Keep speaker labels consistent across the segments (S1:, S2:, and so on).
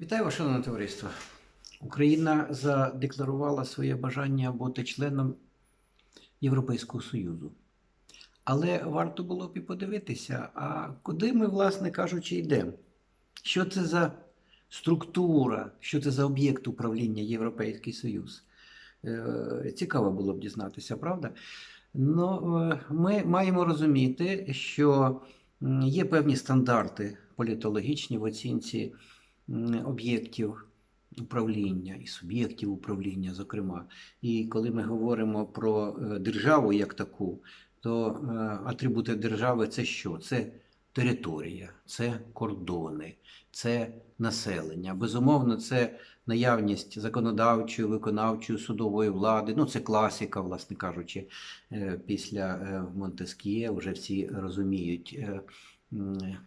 S1: Вітаю вас, шановне товариство. Україна задекларувала своє бажання бути членом Європейського Союзу. Але варто було б і подивитися, а куди ми, власне кажучи, йдемо? Що це за структура, що це за об'єкт управління Європейський Союз? Е, Цікаво було б дізнатися, правда? Ну, е, ми маємо розуміти, що є певні стандарти політологічні в оцінці об'єктів управління і суб'єктів управління, зокрема. І коли ми говоримо про е, державу як таку, то е, атрибути держави це що? Це територія, це кордони, це населення. Безумовно, це наявність законодавчої, виконавчої, судової влади. Ну, це класика, власне кажучи, е, після Монтескє вже всі розуміють.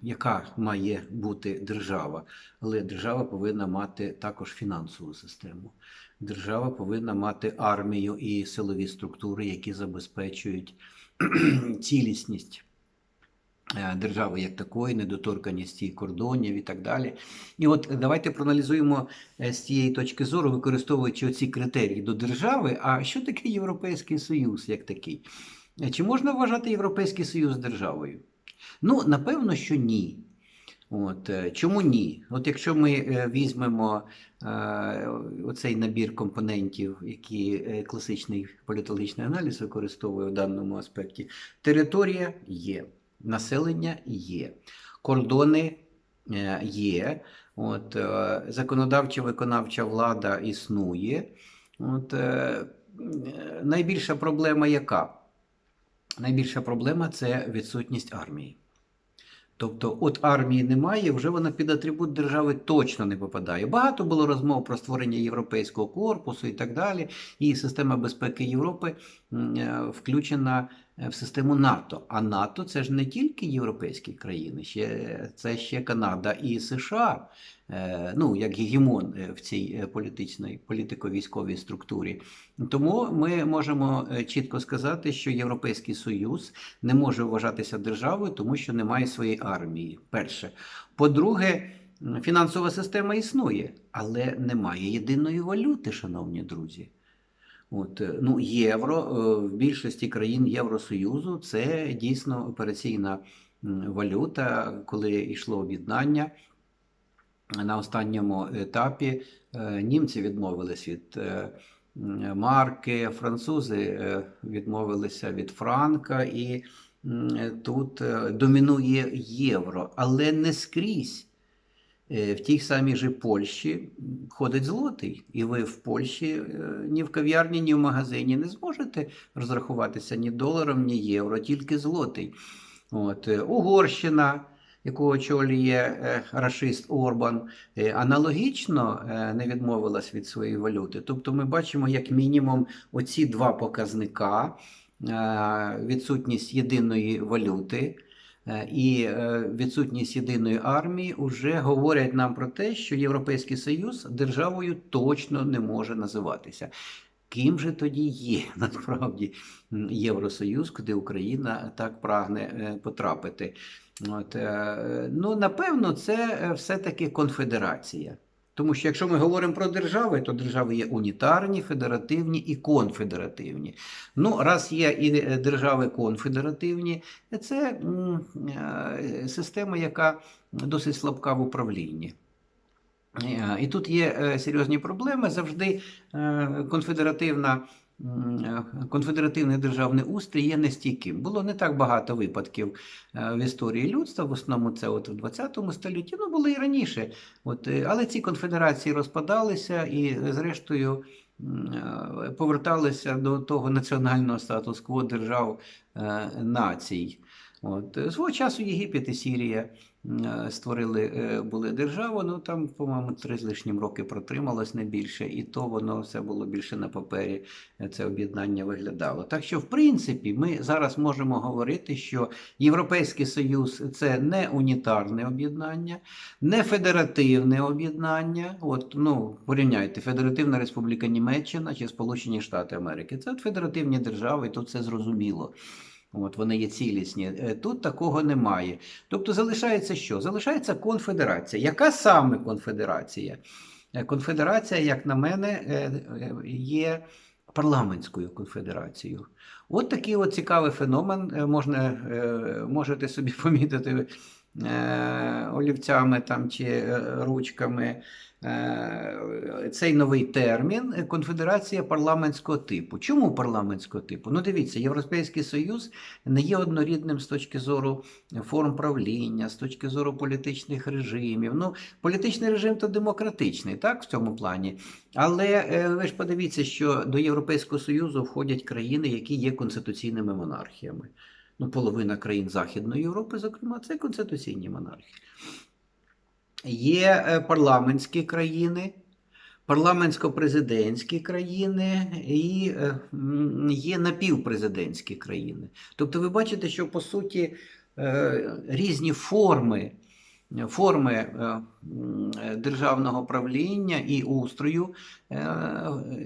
S1: Яка має бути держава, але держава повинна мати також фінансову систему. Держава повинна мати армію і силові структури, які забезпечують цілісність е, держави як такої, недоторканість її кордонів і так далі. І от давайте проаналізуємо е, з цієї точки зору, використовуючи оці критерії до держави. А що таке Європейський Союз як такий? Е, Чи можна вважати Європейський Союз державою? Ну, напевно, що ні. От, е, чому ні? От якщо ми е, візьмемо е, оцей набір компонентів, які е, класичний політологічний аналіз використовує в даному аспекті, територія є, населення є, кордони є, от, е, законодавча виконавча влада існує. От, е, найбільша проблема яка? Найбільша проблема це відсутність армії. Тобто, от армії немає, вже вона під атрибут держави точно не попадає. Багато було розмов про створення європейського корпусу і так далі. І система безпеки Європи е, включена в систему НАТО. А НАТО це ж не тільки європейські країни, ще це ще Канада і США. е, Ну, як гегемон е, в цій е, політичній політико-військовій структурі. Тому ми можемо е, чітко сказати, що Європейський Союз не може вважатися державою, тому що немає своєї армії. Перше. По-друге, фінансова система існує, але немає єдиної валюти, шановні друзі. От, е, ну, євро е, в більшості країн Євросоюзу це дійсно операційна валюта, коли йшло об'єднання. На останньому етапі е, німці відмовились від марки, французи відмовилися від франка, і тут домінує євро, але не скрізь. Е, В тій самій же Польщі ходить злотий, і ви в Польщі е, ні в кав'ярні, ні в магазині не зможете розрахуватися ні доларом, ні євро, тільки злотий. От, е, Угорщина, яку очолює рашист Орбан, аналогічно не відмовилась від своєї валюти. Тобто ми бачимо, як мінімум, оці два показника: відсутність єдиної валюти. Е, І е, відсутність єдиної армії вже говорять нам про те, що Європейський Союз державою точно не може називатися. Ким же тоді є насправді Євросоюз, куди Україна так прагне е, потрапити? От, ну, напевно, це все-таки конфедерація. Тому що якщо ми говоримо про держави, то держави є унітарні, федеративні і конфедеративні. Ну, раз є і е, держави конфедеративні, це е, система, яка досить слабка в управлінні. Е, І тут є серйозні проблеми. Завжди конфедеративна. Е, Конфедеративний державний устрій є нестійким. Було не так багато випадків е, в історії людства, в основному це от в 20 столітті, ну було і раніше. От, е, але ці конфедерації розпадалися і, зрештою, поверталися до того національного статус-кво держав націй. От. Свого часу Єгипет і Сірія е, створили е, були державу, ну там, по-моєму, три з лишнім роки протрималось не більше, і то воно все було більше на папері, е, це об'єднання виглядало. Так що, в принципі, ми зараз можемо говорити, що Європейський Союз це не унітарне об'єднання, не федеративне об'єднання. От, ну, порівняйте, Федеративна Республіка Німеччина чи Сполучені Штати Америки. Це от федеративні держави, і тут все зрозуміло. От вони є цілісні. Е, Тут такого немає. Тобто залишається що? Залишається конфедерація. Яка саме конфедерація? Е, Конфедерація, як на мене, е, є парламентською конфедерацією. От такий от цікавий феномен. Можна, можете собі помітити олівцями там, чи е, ручками. Е, Цей новий термін е, конфедерація парламентського типу. Чому парламентського типу? Ну, дивіться, Європейський Союз не є однорідним з точки зору форм правління, з точки зору політичних режимів. Ну, політичний режим то демократичний, так, в цьому плані. Але е, ви ж подивіться, що до Європейського Союзу входять країни, які є конституційними монархіями. Ну, половина країн Західної Європи, зокрема, це конституційні монархії. Є е, парламентські країни, парламентсько-президентські країни і е, є напівпрезидентські країни. Тобто ви бачите, що по суті е, різні форми, форми е, державного правління і устрою е,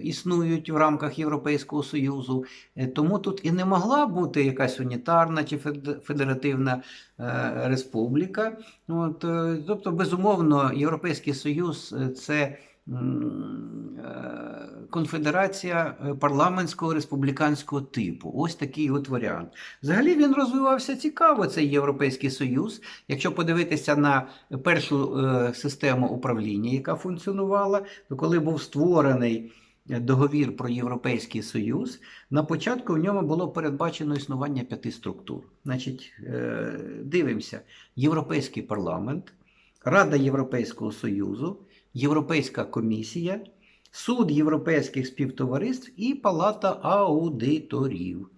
S1: існують в рамках Європейського Союзу. Е, Тому тут і не могла бути якась унітарна чи федеративна республіка. От, тобто, безумовно, Європейський Союз це конфедерація е, парламентського республіканського типу. Ось такий от варіант. Взагалі він розвивався цікаво, цей Європейський Союз. Якщо подивитися на першу е, систему управління, яка функціонувала, то коли був створений е, договір про Європейський Союз, на початку в ньому було передбачено існування п'яти структур. Значить, е, дивимося: Європейський парламент, Рада Європейського Союзу, Європейська комісія, Суд європейських співтовариств і Палата аудиторів,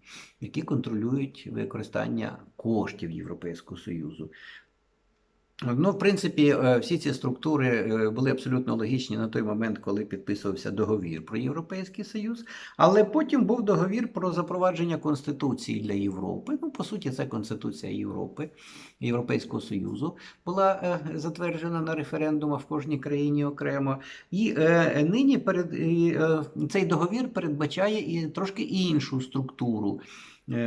S1: які контролюють використання коштів Європейського Союзу. Ну, в принципі, е, всі ці структури е, були абсолютно логічні на той момент, коли підписувався договір про Європейський Союз. Але потім був договір про запровадження Конституції для Європи. Ну, по суті, це Конституція Європи, Європейського Союзу була е, затверджена на референдумах в кожній країні окремо. І нині перед, цей договір передбачає і трошки іншу структуру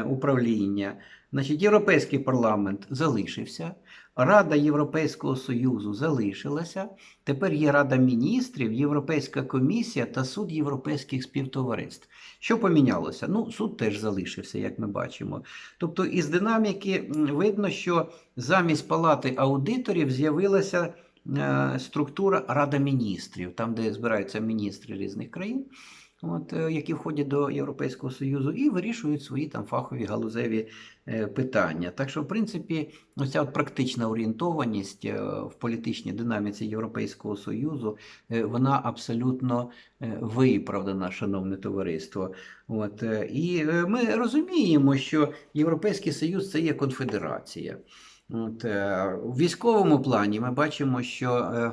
S1: управління. Значить, Європейський парламент залишився. Рада Європейського Союзу залишилася. Тепер є Рада міністрів, Європейська комісія та суд європейських співтовариств. Що помінялося? Ну, суд теж залишився, як ми бачимо. Тобто, із динаміки видно, що замість палати аудиторів з'явилася е, структура Рада міністрів, там, де збираються міністри різних країн. От, е, які входять до Європейського Союзу і вирішують свої там фахові галузеві е, питання. Так що, в принципі, ось ця от практична орієнтованість е, в політичній динаміці Європейського Союзу, вона абсолютно виправдана, шановне товариство. От, і ми розуміємо, що Європейський Союз це є конфедерація. От, у військовому плані ми бачимо, що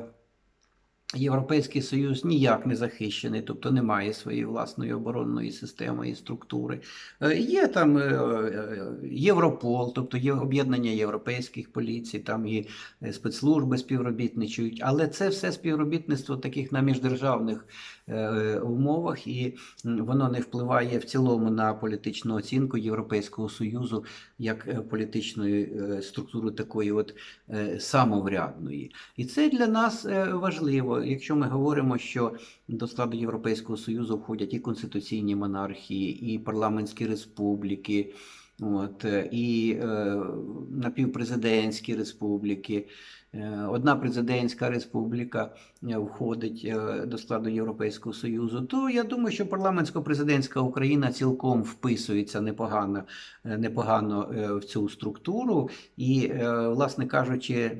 S1: Європейський Союз ніяк не захищений, тобто немає своєї власної оборонної системи і структури. Е, Є там е, е, Європол, тобто є об'єднання європейських поліцій, там і спецслужби співробітничають, але це все співробітництво таких на міждержавних умовах, і воно не впливає в цілому на політичну оцінку Європейського Союзу як е, політичної е, структури такої от е, самоврядної. І це для нас е, важливо, якщо ми говоримо, що до складу Європейського Союзу входять і конституційні монархії, і парламентські республіки. От, е, і е, напівпрезидентські республіки. Е, Одна президентська республіка е, входить е, до складу Європейського Союзу, то я думаю, що парламентсько-президентська Україна цілком вписується непогано, непогано в цю структуру. І, власне кажучи,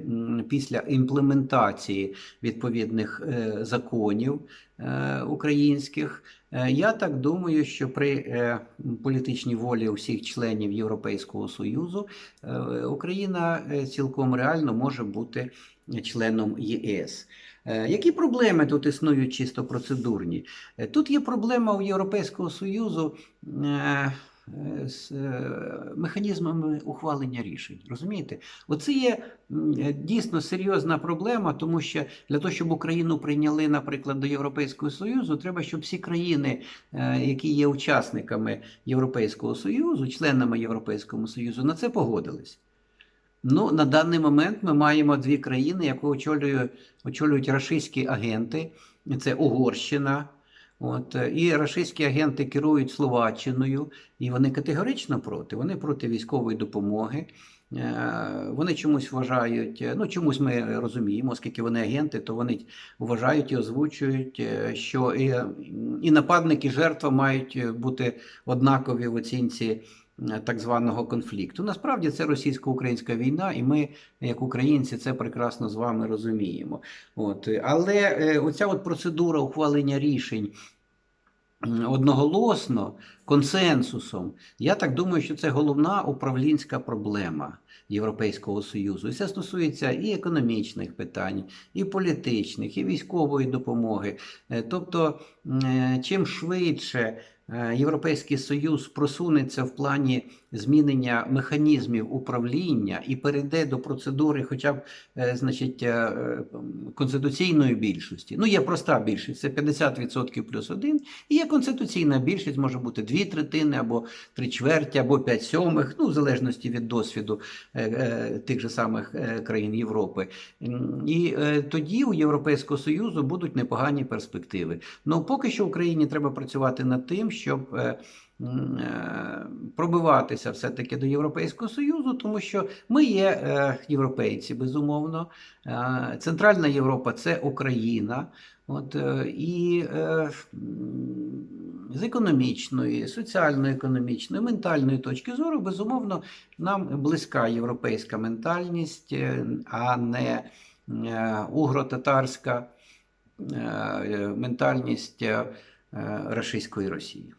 S1: після імплементації відповідних законів українських, я так думаю, що при політичній волі усіх членів Європейського Союзу Україна цілком реально може бути членом ЄС. Е, Які проблеми тут існують чисто процедурні? Е, Тут є проблема у Європейського Союзу е, з механізмами ухвалення рішень. Розумієте? Оце є дійсно серйозна проблема, тому що для того, щоб Україну прийняли, наприклад, до Європейського Союзу, треба, щоб всі країни, які є учасниками Європейського Союзу, членами Європейського Союзу, на це погодились. Ну, на даний момент ми маємо дві країни, які очолюють, очолюють рашистські агенти. Це Угорщина. От, і рашистські агенти керують Словаччиною, і вони категорично проти. Вони проти військової допомоги. Е, Вони чомусь вважають, е, ну чомусь ми розуміємо, оскільки вони агенти, то вони вважають і озвучують, е, що і, і нападник, і жертва мають бути однакові в оцінці так званого конфлікту. Насправді це російсько-українська війна, і ми, як українці, це прекрасно з вами розуміємо. От. Але е, оця от процедура ухвалення рішень одноголосно, консенсусом, я так думаю, що це головна управлінська проблема Європейського Союзу. І це стосується і економічних питань, і політичних, і військової допомоги. Е, Тобто, е, чим швидше е, Європейський Союз просунеться в плані змінення механізмів управління і перейде до процедури, хоча б значить, конституційної більшості. Ну, є проста більшість, це 50% плюс один, і є конституційна більшість, може бути дві третини, або три чверті, або п'ять сьомих, ну, в залежності від досвіду тих же самих е, країн Європи. І е, тоді у Європейського Союзу будуть непогані перспективи. Ну, поки що Україні треба працювати над тим, щоб. е, е, Пробиватися все-таки до Європейського Союзу, тому що ми є е, європейці, безумовно. Е, Центральна Європа це Україна. От, е, і е, з економічної, соціально-економічної, ментальної точки зору, безумовно, нам близька європейська ментальність, е, а не е, угро-татарська ментальність рашистської Росії.